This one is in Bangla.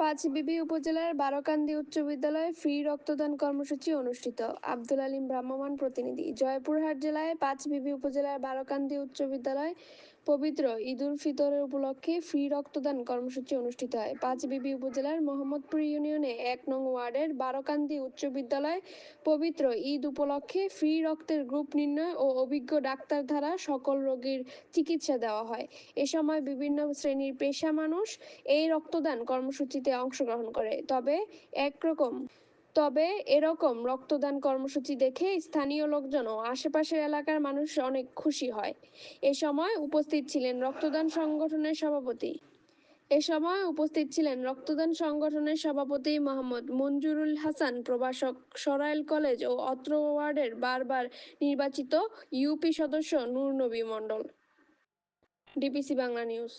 পাঁচবিবি উপজেলার বারোকান্দি উচ্চ বিদ্যালয়ে ফ্রি রক্তদান কর্মসূচি অনুষ্ঠিত। আব্দুল আলীম ভ্রাম্যমাণ প্রতিনিধি। জয়পুরহাট জেলায় পাঁচবিবি উপজেলার বারোকান্দি উচ্চ বিদ্যালয় পবিত্র ঈদুল ফিতরের উপলক্ষে ফ্রি রক্তদান কর্মসূচি অনুষ্ঠিত হয়। পাঁচবিবি উপজেলার মোহাম্মদপুর ইউনিয়নে এক নং ওয়ার্ডের বারোকান্দি উচ্চ বিদ্যালয় পবিত্র ঈদ উপলক্ষে ফ্রি রক্তের গ্রুপ নির্ণয় ও অভিজ্ঞ ডাক্তার দ্বারা সকল রোগীর চিকিৎসা দেওয়া হয়। এ সময় বিভিন্ন শ্রেণির পেশা মানুষ এই রক্তদান কর্মসূচিতে অংশগ্রহণ করে। তবে একরকম, তবে এরকম রক্তদান কর্মসূচি দেখে স্থানীয় লোকজন ও আশেপাশের এলাকার মানুষ অনেক খুশি হয়। এ সময় উপস্থিত ছিলেন রক্তদান সংগঠনের সভাপতি। এ সময় উপস্থিত ছিলেন রক্তদান সংগঠনের সভাপতি মোহাম্মদ মঞ্জুরুল হাসান, প্রভাষক সরাইল কলেজ ও অত্র ওয়ার্ডের বারবার নির্বাচিত ইউপি সদস্য নূর নবী মণ্ডল। DPC Bangla news.